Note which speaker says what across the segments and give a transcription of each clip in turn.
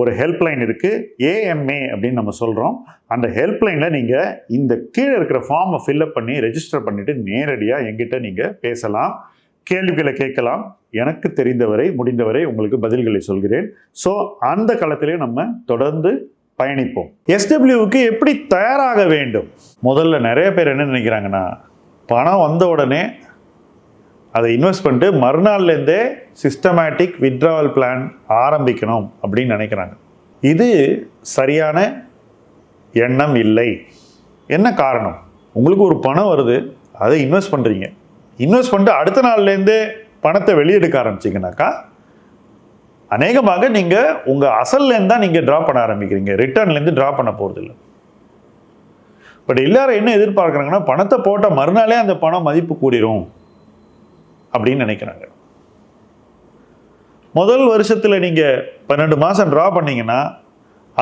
Speaker 1: ஒரு ஹெல்ப்லைன் இருக்குது ஏஎம்ஏ அப்படின்னு நம்ம சொல்கிறோம் அந்த ஹெல்ப்லைனில் நீங்கள் இந்த கீழே இருக்கிற ஃபார்மை ஃபில்அப் பண்ணி ரெஜிஸ்டர் பண்ணிவிட்டு நேரடியாக எங்கிட்ட நீங்கள் பேசலாம் கேள்விகளை கேட்கலாம். எனக்கு தெரிந்தவரை முடிந்தவரை உங்களுக்கு பதில்களை சொல்கிறேன். ஸோ அந்த காலத்திலே நம்ம தொடர்ந்து பயணிப்போம். எஸ்டபிள்யூவுக்கு எப்படி தயாராக வேண்டும்? முதல்ல நிறைய பேர் என்ன நினைக்கிறாங்கன்னா பணம் வந்த உடனே அதை இன்வெஸ்ட் பண்ணிட்டு மறுநாள்லேருந்தே சிஸ்டமேட்டிக் வித்ட்ராவல் பிளான் ஆரம்பிக்கணும் அப்படின்னு நினைக்கிறாங்க. இது சரியான எண்ணம் இல்லை. என்ன காரணம்? உங்களுக்கு ஒரு பணம் வருது அதை இன்வெஸ்ட் பண்ணுறீங்க இன்வெஸ்ட் பண்ணிட்டு அடுத்த நாள்லேருந்தே பணத்தை வெளியெடுக்க ஆரம்பிச்சிங்கனாக்கா அநேகமாக நீங்கள் உங்கள் அசல்லேருந்து தான் நீங்கள் ட்ரா பண்ண ஆரம்பிக்கிறீங்க. ரிட்டர்ன்லேருந்து ட்ரா பண்ண போகிறது இல்லை பட் எல்லாரும் என்ன எதிர்பார்க்குறாங்கன்னா பணத்தை போட்ட மறுநாளே அந்த பணம் மதிப்பு கூடிரும். அப்படின்னு நினைக்கிறாங்க. முதல் வருஷத்தில் நீங்கள் பன்னெண்டு மாதம் ட்ரா பண்ணீங்கன்னா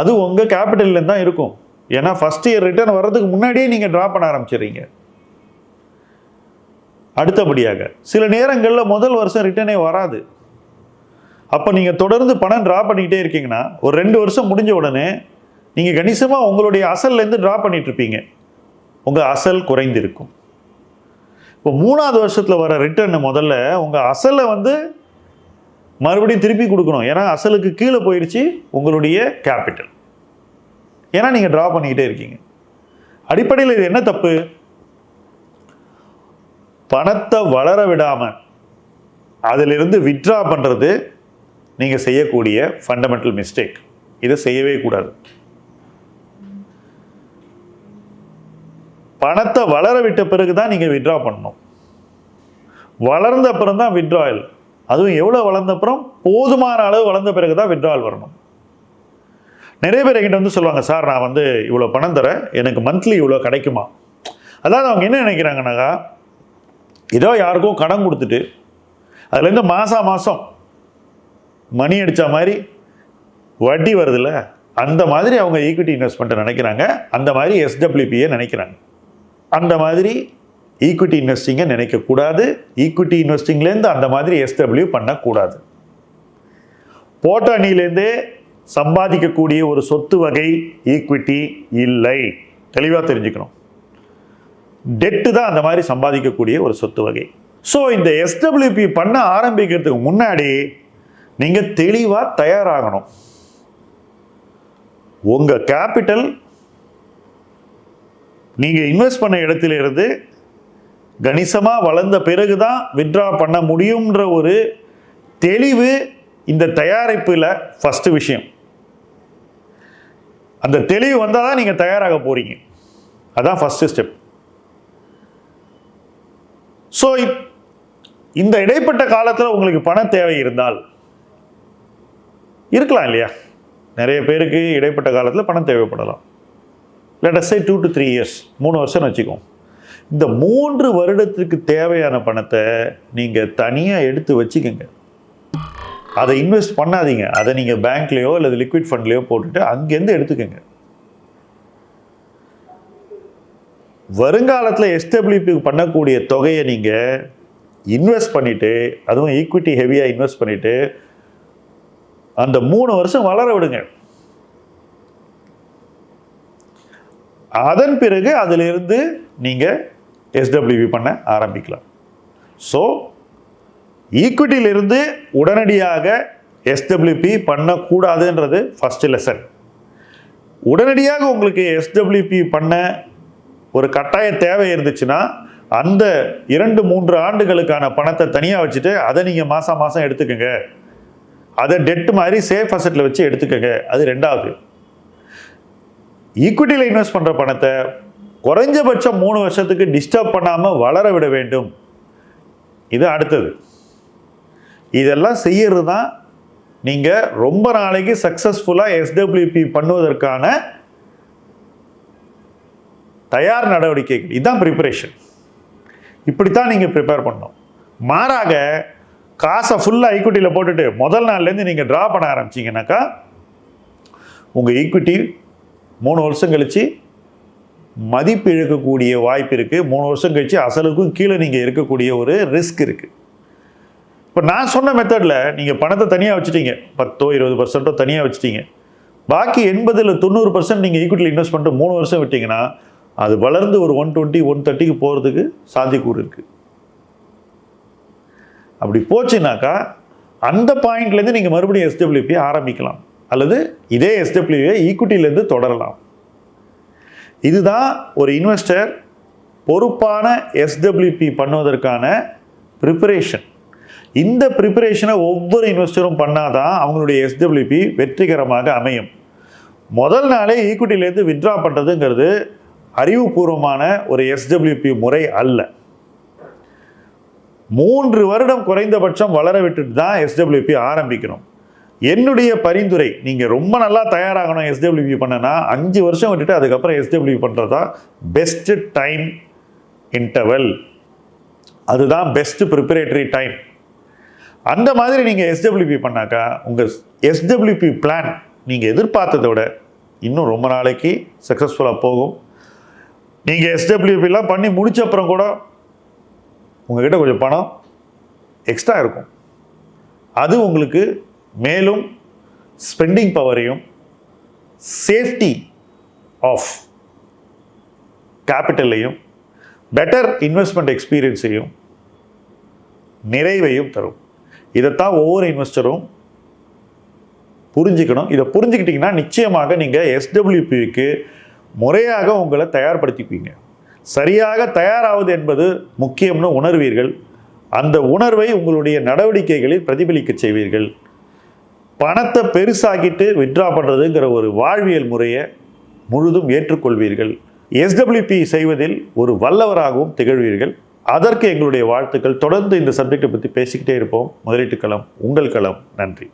Speaker 1: அது உங்கள் கேபிட்டல்லேருந்து தான் இருக்கும். ஏன்னா ஃபஸ்ட் இயர் ரிட்டர்ன் வர்றதுக்கு முன்னாடியே நீங்கள் ட்ரா பண்ண ஆரம்பிச்சிடுறீங்க. அடுத்தபடியாக சில நேரங்களில் முதல் வருஷம் ரிட்டர்னே வராது. அப்போ நீங்கள் தொடர்ந்து பணம் ட்ரா பண்ணிக்கிட்டே இருக்கீங்கன்னா ஒரு ரெண்டு வருஷம் முடிஞ்ச உடனே நீங்கள் கணிசமாக உங்களுடைய அசல்லேருந்து ட்ரா பண்ணிட்டு இருப்பீங்க. உங்கள் அசல் குறைந்திருக்கும். இப்போ மூணாவது வருஷத்தில் வர ரிட்டர்னு முதல்ல உங்கள் அசலை வந்து மறுபடியும் திருப்பி கொடுக்கணும். ஏன்னா அசலுக்கு கீழே போயிடுச்சு உங்களுடைய கேபிட்டல் ஏன்னா நீங்கள் ட்ரா பண்ணிக்கிட்டே இருக்கீங்க. அடிப்படையில் இது என்ன தப்பு? பணத்தை வளர விடாமல் அதிலிருந்து வித்ட்ரா பண்ணுறது நீங்கள் செய்யக்கூடிய ஃபண்டமெண்டல் மிஸ்டேக் இதை செய்யவே கூடாது. பணத்தை வளர விட்ட பிறகு தான் நீங்கள் விட்ரா பண்ணணும். வளர்ந்த அப்புறம் தான் வித்ட்ராயல் அதுவும் எவ்வளோ வளர்ந்த அப்புறம்? போதுமான அளவு வளர்ந்த பிறகு தான் விட்ரால் வரணும். நிறைய பேர் என்கிட்ட வந்து சொல்லுவாங்க சார் நான் வந்து இவ்வளோ பணம் தரேன். எனக்கு மந்த்லி இவ்வளோ கிடைக்குமா? அதாவது அவங்க என்ன நினைக்கிறாங்கனாக்கா ஏதோ யாருக்கும் கடன் கொடுத்துட்டு அதுலேருந்து மாதம் மாதம் மணி அடித்த மாதிரி வட்டி வருதுல்ல? அந்த மாதிரி அவங்க ஈக்விட்டி இன்வெஸ்ட்மெண்ட்டை நினைக்கிறாங்க. அந்த மாதிரி எஸ்டபிள்யூபியை நினைக்கிறாங்க. அந்த மாதிரி ஈக்விட்டி இன்வெஸ்டிங்கை நினைக்கக்கூடாது. ஈக்விட்டி இன்வெஸ்டிங்லேருந்து அந்த மாதிரி எஸ்டபிள்யூ பண்ணக்கூடாது. போட்ட சம்பாதிக்கக்கூடிய ஒரு சொத்து வகை ஈக்விட்டி இல்லை. தெளிவாக தெரிஞ்சுக்கணும். டெட்டு தான் அந்த மாதிரி சம்பாதிக்கக்கூடிய ஒரு சொத்து வகை. ஸோ இந்த எஸ்டபிள்யூபி பண்ண ஆரம்பிக்கிறதுக்கு முன்னாடி நீங்கள் தெளிவாக தயாராகணும். உங்கள் கேபிட்டல் நீங்கள் இன்வெஸ்ட் பண்ண இடத்துல இருந்து கணிசமாக வளர்ந்த பிறகு தான் வித்ட்ரா பண்ண முடியுன்ற ஒரு தெளிவு இந்த தயாரிப்பில் ஃபஸ்ட்டு விஷயம். அந்த தெளிவு வந்தால் தான் நீங்கள் தயாராக போகிறீங்க அதான் ஃபஸ்ட்டு ஸ்டெப் ஸோ இந்த இடைப்பட்ட காலத்தில் உங்களுக்கு பண தேவை இருந்தால் இருக்கலாம் இல்லையா? நிறைய பேருக்கு இடைப்பட்ட காலத்தில் பணம் தேவைப்படலாம். Let say two to three years மூணு வருஷம் வச்சுக்கோம் இந்த மூன்று வருடத்திற்கு தேவையான பணத்தை நீங்கள் தனியாக எடுத்து வச்சுக்கோங்க. அதை இன்வெஸ்ட் பண்ணாதீங்க. அதை நீங்கள் பேங்க்லேயோ அல்லது லிக்விட் ஃபண்ட்லேயோ போட்டுட்டு அங்கேருந்து எடுத்துக்கோங்க. வருங்காலத்தில் எஸ்டபிள்யூபி பண்ணக்கூடிய தொகையை நீங்கள் இன்வெஸ்ட் பண்ணிவிட்டு அதுவும் ஈக்விட்டி ஹெவியாக இன்வெஸ்ட் பண்ணிவிட்டு அந்த மூணு வருஷம் வளர விடுங்க. அதன் பிறகு அதிலிருந்து நீங்கள் எஸ்டபிள்யூபி பண்ண ஆரம்பிக்கலாம். ஸோ ஈக்விட்டியிலிருந்து உடனடியாக எஸ்டபிள்யூபி பண்ணக்கூடாதுன்றது ஃபஸ்ட்டு லெசன் உடனடியாக உங்களுக்கு எஸ்டபிள்யூபி பண்ண ஒரு கட்டாய தேவை இருந்துச்சுன்னா அந்த இரண்டு மூன்று ஆண்டுகளுக்கான பணத்தை தனியாக வச்சுட்டு அதை நீங்கள் மாதம் மாதம் எடுத்துக்கோங்க. அதை டெட் மாதிரி சேஃப் அசட்டில் வச்சு எடுத்துக்கோங்க. அது ரெண்டாவது. ஈக்விட்டியில் இன்வெஸ்ட் பண்ணுற பணத்தை குறைஞ்சபட்சம் மூணு வருஷத்துக்கு டிஸ்டர்ப் பண்ணாமல் வளர விட வேண்டும். இது அடுத்தது. இதெல்லாம் செய்யறது தான் நீங்கள் ரொம்ப நாளைக்கு சக்ஸஸ்ஃபுல்லாக எஸ்டபிள்யூபி பண்ணுவதற்கான தயார் நடவடிக்கைகள். இதுதான் ப்ரிப்பரேஷன் இப்படித்தான் நீங்கள் ப்ரிப்பேர் பண்ணணும். மாறாக காசை ஃபுல்லாக ஈக்விட்டியில் போட்டுட்டு முதல் நாள்லேருந்து நீங்கள் ட்ரா பண்ண ஆரம்பிச்சிங்கனாக்கா உங்கள் ஈக்விட்டி மூணு வருஷம் கழித்து மதிப்பு இழக்கக்கூடிய வாய்ப்பு இருக்குது மூணு வருஷம் கழித்து அசலுக்கும் கீழே நீங்கள் இருக்கக்கூடிய ஒரு ரிஸ்க் இருக்குது இப்போ நான் சொன்ன மெத்தடில் நீங்கள் பணத்தை தனியாக வச்சுட்டீங்க. பத்தோ இருபது பர்சன்ட்டோ தனியாக வச்சுட்டீங்க. பாக்கி எண்பதில் தொண்ணூறு பர்சன்ட் நீங்கள் ஈக்விட்டியில் இன்வெஸ்ட் பண்ணிட்டு மூணு வருஷம் விட்டீங்கன்னா அது வளர்ந்து ஒரு ஒன் டுவெண்ட்டி ஒன் தேர்ட்டிக்கு போகிறதுக்கு சாத்தியக்கூறு இருக்குது அப்படி போச்சுனாக்கா அந்த பாயிண்ட்லேருந்து நீங்கள் மறுபடியும் எஸ்டபிள்யூபி ஆரம்பிக்கலாம். அல்லது இதே எஸ்டபிள்யூஏ ஈக்விட்டிலேருந்து தொடரலாம். இதுதான் ஒரு இன்வெஸ்டர் பொறுப்பான எஸ்டபிள்யூபி பண்ணுவதற்கான ப்ரிப்பரேஷன் இந்த ப்ரிப்பரேஷனை ஒவ்வொரு இன்வெஸ்டரும் பண்ணாதான் அவங்களுடைய எஸ்டபிள்யூபி வெற்றிகரமாக அமையும். முதல் நாளே ஈக்விட்டிலேருந்து வித்ட்ரா பண்ணுறதுங்கிறது அறிவுபூர்வமான ஒரு எஸ்டபிள்யூபி முறை அல்ல. மூன்று வருடம் குறைந்தபட்சம் வளர விட்டுட்டு தான் எஸ்டபிள்யூபி ஆரம்பிக்கணும். என்னுடைய பரிந்துரை நீங்கள் ரொம்ப நல்லா தயாராகணும் எஸ்டபிள்யூபி பண்ணனா அஞ்சு வருஷம் விட்டுட்டு அதுக்கப்புறம் எஸ்டபிள்யூ பண்ணுறது தான் பெஸ்ட்டு டைம் இன்டர்வல் அதுதான் பெஸ்ட்டு ப்ரிப்பரேட்டரி டைம் அந்த மாதிரி நீங்கள் எஸ்டபிள்யூபி பண்ணாக்கா உங்கள் எஸ்டபிள்யூபி பிளான் நீங்கள் எதிர்பார்த்ததை விட இன்னும் ரொம்ப நாளைக்கு சக்ஸஸ்ஃபுல்லாக போகும். நீங்கள் எஸ்டபிள்யூபிலாம் பண்ணி முடிச்ச அப்புறம் கூட உங்கள்கிட்ட கொஞ்சம் பணம் எக்ஸ்ட்ரா இருக்கும். அது உங்களுக்கு மேலும் ஸ்பெண்டிங் பவரையும் சேஃப்டி ஆஃப் கேபிட்டலையும் பெட்டர் இன்வெஸ்ட்மெண்ட் எக்ஸ்பீரியன்ஸையும் நிறைவையும் தரும். இதைத்தான் ஒவ்வொரு இன்வெஸ்டரும் புரிஞ்சுக்கணும். இதை புரிஞ்சுக்கிட்டிங்கன்னா நிச்சயமாக நீங்கள் எஸ்டபிள்யூபிக்கு முறையாக உங்களை தயார்படுத்திப்பீங்க. சரியாக தயாராவது என்பது முக்கியம்னு உணர்வீர்கள். அந்த உணர்வை உங்களுடைய நடவடிக்கைகளில் பிரதிபலிக்க செய்வீர்கள். பணத்தை பெருசாக்கிட்டு வித்ட்ரா பண்ணுறதுங்கிற ஒரு வாழ்வியல் முறையை முழுதும் ஏற்றுக்கொள்வீர்கள். எஸ்டபிள்யூபி செய்வதில் ஒரு வல்லவராகவும் திகழ்வீர்கள். அதற்கு எங்களுடைய வாழ்த்துக்கள். தொடர்ந்து இந்த சப்ஜெக்டை பற்றி பேசிக்கிட்டே இருப்போம். முதலீட்டு களம் உங்கள் களம். நன்றி.